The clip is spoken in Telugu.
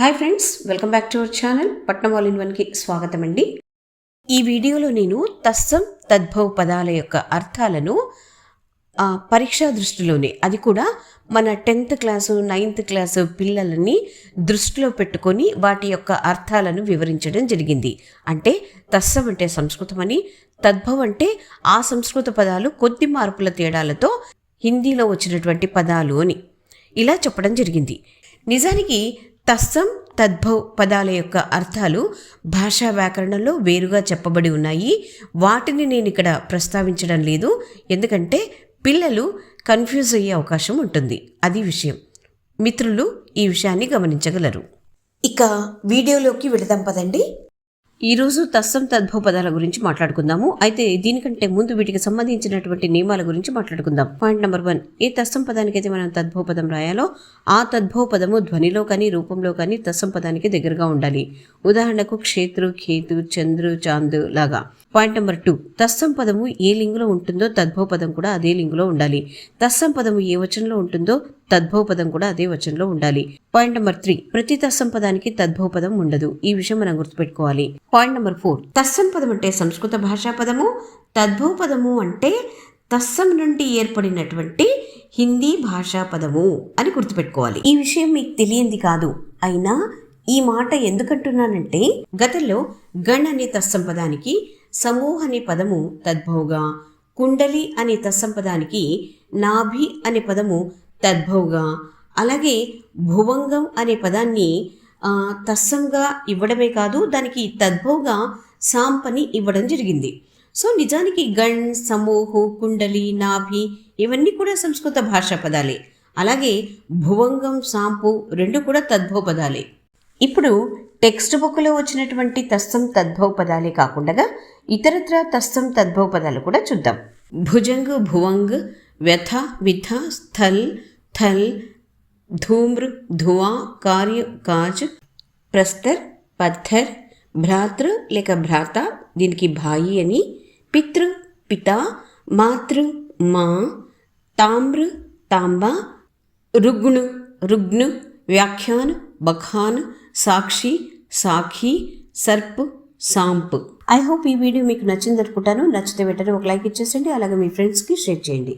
Hi friends welcome back to our channel Patnam all in వన్కి స్వాగతం అండి ఈ వీడియోలో నేను తస్సం తద్భవ పదాల యొక్క అర్థాలను పరీక్షా దృష్టిలోనే అది కూడా మన టెన్త్ క్లాసు నైన్త్ క్లాసు పిల్లలని దృష్టిలో పెట్టుకొని వాటి యొక్క అర్థాలను వివరించడం జరిగింది. అంటే తస్సం అంటే సంస్కృతం అని తద్భవ్ అంటే ఆ సంస్కృత పదాలు కొద్ది మార్పుల తేడాలతో హిందీలో వచ్చినటువంటి పదాలు అని ఇలా చెప్పడం జరిగింది. నిజానికి తస్సం తద్భవ్ పదాల యొక్క అర్థాలు భాషా వ్యాకరణంలో వేరుగా చెప్పబడి ఉన్నాయి. వాటిని నేను ఇక్కడ ప్రస్తావించడం లేదు. ఎందుకంటే పిల్లలు కన్ఫ్యూజ్ అయ్యే అవకాశం ఉంటుంది. అది విషయం. మిత్రులు ఈ విషయాన్ని గమనించగలరు. ఇక వీడియోలోకి వెళదాం పదండి. ఈరోజు తస్సం తద్భో పదాల గురించి మాట్లాడుకుందాము. అయితే దీనికంటే ముందు వీటికి సంబంధించినటువంటి నియమాల గురించి మాట్లాడుకుందాం. పాయింట్ నెంబర్ వన్ ఏ తస్సం పదానికి అయితే మనం తద్భోపదం రాయాలో ఆ తద్భవ పదము ధ్వనిలో కానీ రూపంలో కానీ తస్సం పదానికి దగ్గరగా ఉండాలి. ఉదాహరణకు క్షేత్రు ఖేతు చంద్రు చాందు లాగా. పాయింట్ నెంబర్ టూ తస్సం పదము ఏ లింగులో ఉంటుందో తద్భవ పదం కూడా అదే లింగులో ఉండాలి. తస్సం పదము ఏ వచనంలో ఉంటుందో తద్భవపదం కూడా అదే వచనంలో ఉండాలి. పాయింట్ నెంబర్ త్రీ ప్రతి తత్సంపదానికి తద్భవపదం ఉండదు. ఈ విషయం మనం గుర్తుపెట్టుకోవాలి. పాయింట్ నెంబర్ ఫోర్ తత్సంపదం అంటే సంస్కృత భాషా పదము తద్భవపదము అంటే తస్సం నుండి ఏర్పడినటువంటి హిందీ భాషా పదము అని గుర్తుపెట్టుకోవాలి. ఈ విషయం మీకు తెలియంది కాదు. అయినా ఈ మాట ఎందుకంటున్నానంటే గతంలో గణ్ అనే తత్సంపదానికి సమూహ అనే పదము తద్భవుగా కుండలి అనే తత్సంపదానికి నాభి అనే పదము తద్భవుగా అలాగే భువంగం అనే పదాన్ని తస్సంగా ఇవ్వడమే కాదు దానికి తద్భవుగా సాంపని ఇవ్వడం జరిగింది. సో నిజానికి గణ్ సమూహు కుండలి నాభి ఇవన్నీ కూడా సంస్కృత భాషా పదాలే. అలాగే భువంగం సాంపు రెండు కూడా తద్భవ పదాలే. ఇప్పుడు టెక్స్ట్ బుక్లో వచ్చినటువంటి తస్సం తద్భవ పదాలే కాకుండా ఇతరత్ర తస్సం తద్భవ పదాలు కూడా చూద్దాం. భుజంగ్ భువంగ్ వ్యథ విథ స్థల్ థల్ ధూమ్ర ధువా కార్య కాజ్ ప్రస్తర్ పత్థర్ భ్రాతృ లేక భ్రాత దీనికి భాయి అని పితృ పిత మాతృ మా తామ్ర తాంబ రుగ్ణు రుగ్ను వ్యాఖ్యాన్ బఖాన్ సాక్షి సాఖి సర్ప్ సాంప్ ఐ హోప్ ఈ వీడియో మీకు నచ్చింది అనుకుంటాను నచ్చితే వెంటనే ఒక లైక్ ఇచ్చేసండి అలాగే మీ ఫ్రెండ్స్కి షేర్ చేయండి.